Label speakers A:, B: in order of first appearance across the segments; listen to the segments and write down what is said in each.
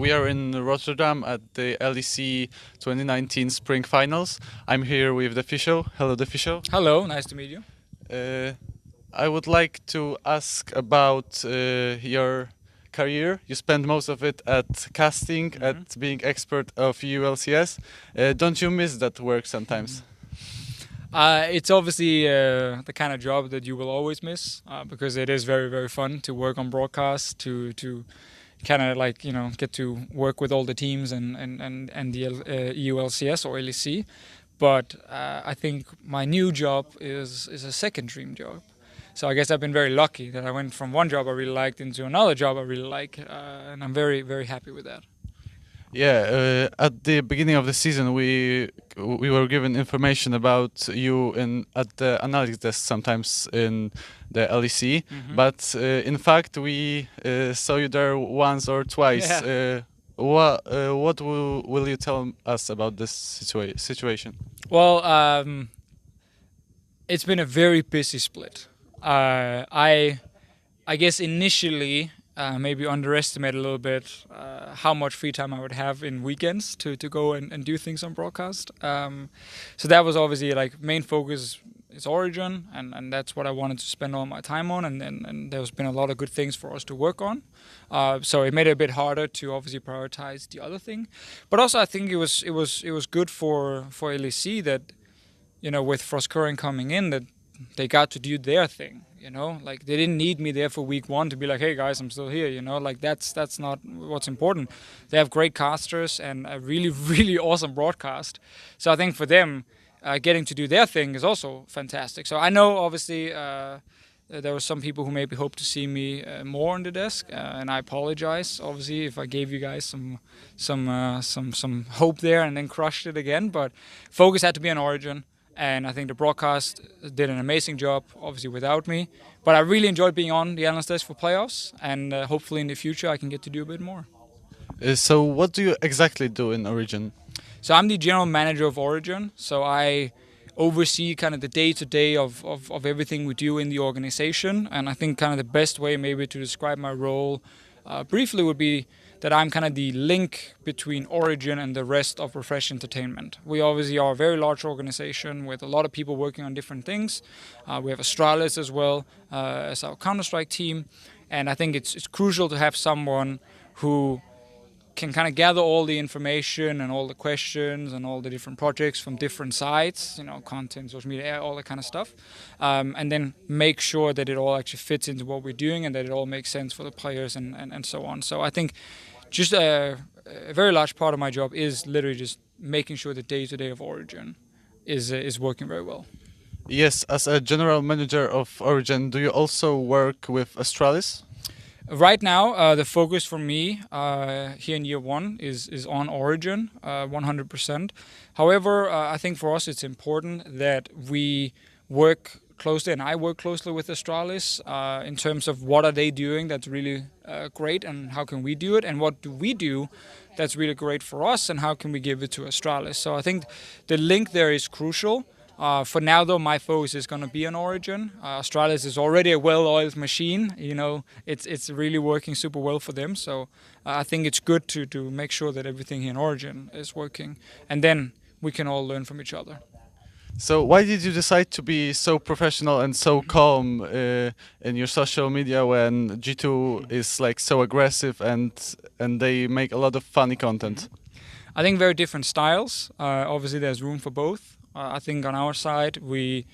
A: We are in Rotterdam at the LEC 2019 Spring Finals. I'm here with the official. Hello, the official.
B: Hello, nice to meet you.
A: Uh, I would like to ask about uh, your career. You spend most of it at casting,
B: Mhm.
A: at being expert of ULCS. Uh, don't you miss that work sometimes?
B: Uh, it's obviously uh, the kind of job that you will always miss uh, because it is very, very fun to work on broadcast, to to kind of like you know get to work with all the teams and and and, and the uh, EULCS or LEC. But uh, I think my new job is is a second dream job. So I guess I've been very lucky that I went from one job I really liked into another job I really like, uh, and I'm very, very happy with that.
A: Yeah, uh, at the beginning of the season, we we were given information about you in at the analytics desk sometimes in the LEC,
B: Mhm.
A: but uh, in fact we uh, saw you there once or twice.
B: Yeah.
A: Uh, what uh, what will, will you tell us about this situa- situation?
B: Well, um, it's been a very busy split. Uh, I, I guess initially uh, maybe underestimate a little bit uh, how much free time I would have in weekends to, to go and, and do things on broadcast. Um, so that was obviously like main focus is Origin, and, and that's what I wanted to spend all my time on. And, and, and there's been a lot of good things for us to work on. Uh, so it made it a bit harder to obviously prioritize the other thing. But also I think it was it was it was good for for LEC that you know with Frostcurrent coming in that they got to do their thing you know like they didn't need me there for week one to be like hey guys i'm still here you know like that's that's not what's important they have great casters and a really really awesome broadcast so i think for them uh, getting to do their thing is also fantastic so i know obviously uh, there were some people who maybe hope to see me uh, more on the desk, uh, and I apologize. Obviously, if I gave you guys some, some, uh, some, some hope there, and then crushed it again. But focus had to be on Origin and I think the broadcast did an amazing job, obviously without me. But I really enjoyed being on the analyst desk for playoffs, and uh, hopefully in the future I can get to do a bit more.
A: Uh, so what do you exactly do in Origin?
B: So I'm the general manager of Origin, so I oversee kind of the day-to-day of, of, of everything we do in the organization, and I think kind of the best way maybe to describe my role uh, briefly would be that I'm kind of the link between Origin and the rest of Refresh Entertainment. We obviously are a very large organization with a lot of people working on different things. Uh, we have Astralis as well uh, as our Counter Strike team, and I think it's it's crucial to have someone who can kind of gather all the information and all the questions and all the different projects from different sites, you know, content, social media, all that kind of stuff, um, and then make sure that it all actually fits into what we're doing and that it all makes sense for the players and, and, and so on. So I think just a, a very large part of my job is literally just making sure the day-to-day of Origin is is working very well.
A: Yes, as a general manager of Origin, do you also work with Astralis?
B: Right now, uh, the focus for me uh, here in year one is is on Origin, uh, 100%. However, uh, I think for us it's important that we work closely, and I work closely with Astralis uh, in terms of what are they doing that's really uh, great, and how can we do it, and what do we do that's really great for us, and how can we give it to Astralis. So I think the link there is crucial. Uh, for now, though, my focus is going to be on Origin. Uh, Astralis is already a well-oiled machine. You know, it's it's really working super well for them. So uh, I think it's good to to make sure that everything in Origin is working, and then we can all learn from each other.
A: So why did you decide to be so professional and so calm uh, in your social media when G2 is like so aggressive and and they make a lot of funny content?
B: I think very different styles. Uh, obviously, there's room for both. Uh, I think on our side, we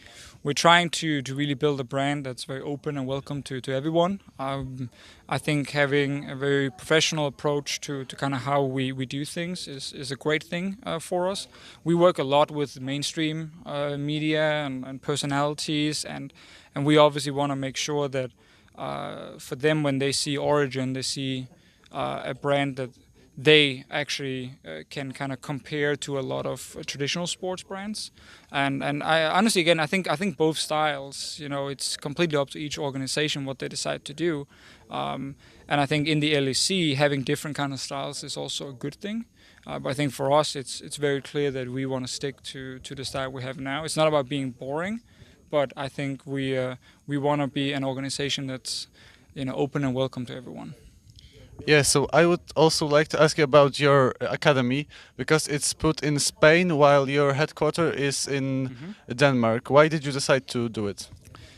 B: we're trying to, to really build a brand that's very open and welcome to, to everyone. Um, I think having a very professional approach to, to kind of how we, we do things is, is a great thing uh, for us. We work a lot with mainstream uh, media and, and personalities, and, and we obviously want to make sure that uh, for them, when they see Origin, they see uh, a brand that they actually uh, can kind of compare to a lot of uh, traditional sports brands. And and I honestly again I think I think both styles you know it's completely up to each organization what they decide to do. Um, and I think in the LEC having different kind of styles is also a good thing. Uh, but I think for us it's it's very clear that we want to stick to to the style we have now. It's not about being boring but I think we uh, we want to be an organization that's you know open and welcome to everyone
A: Yeah, so I would also like to ask you about your uh, academy because it's put in Spain while your headquarter is in mm-hmm. Denmark. Why did you decide to do it?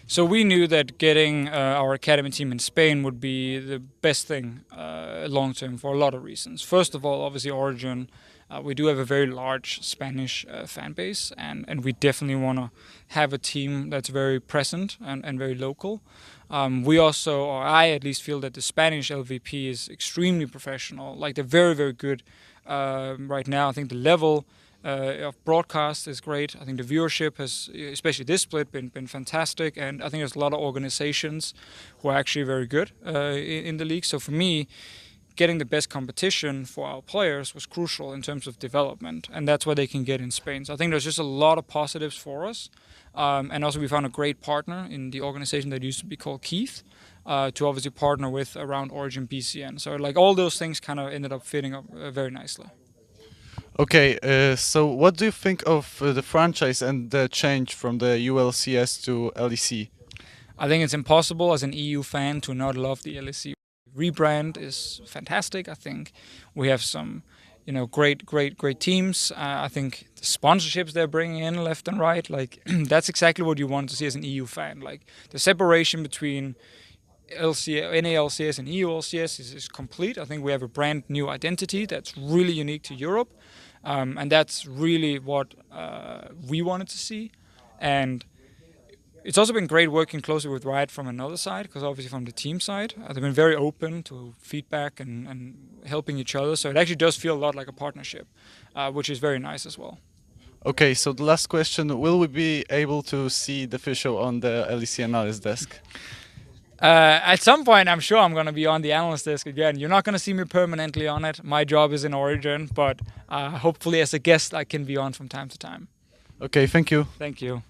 B: So we knew that getting uh, our academy team in Spain would be the best thing uh, long term for a lot of reasons. First of all, obviously origin. Uh, we do have a very large Spanish uh, fan base, and, and we definitely want to have a team that's very present and, and very local. Um, we also, or I at least, feel that the Spanish LVP is extremely professional. Like they're very, very good um right now. I think the level uh, of broadcast is great. I think the viewership has, especially this split, been been fantastic, and I think there's a lot of organizations who are actually very good uh, in, in the league. So for me, getting the best competition for our players was crucial in terms of development, and that's what they can get in Spain. So I think there's just a lot of positives for us, um, and also we found a great partner in the organization that used to be called Keith. Uh, to obviously partner with around Origin BCN. So, like, all those things kind of ended up fitting up uh, very nicely.
A: Okay, uh, so what do you think of uh, the franchise and the change from the ULCS to LEC?
B: I think it's impossible as an EU fan to not love the LSC rebrand is fantastic. I think we have some, you know, great, great, great teams. Uh, I think the sponsorships they're bringing in left and right, like that's exactly what you want to see as an EU fan. Like the separation between LC, NALCS and EULCS is, is complete. I think we have a brand new identity that's really unique to Europe, um, and that's really what uh, we wanted to see. And it's also been great working closely with Riot from another side, because obviously from the team side, uh, they've been very open to feedback and, and helping each other. So it actually does feel a lot like a partnership, uh, which is very nice as well.
A: Okay, so the last question: Will we be able to see the Fisho on the LEC analyst desk?
B: Uh, at some point, I'm sure I'm going to be on the analyst desk again. You're not going to see me permanently on it. My job is in Origin, but uh, hopefully, as a guest, I can be on from time to time.
A: Okay, thank you.
B: Thank you.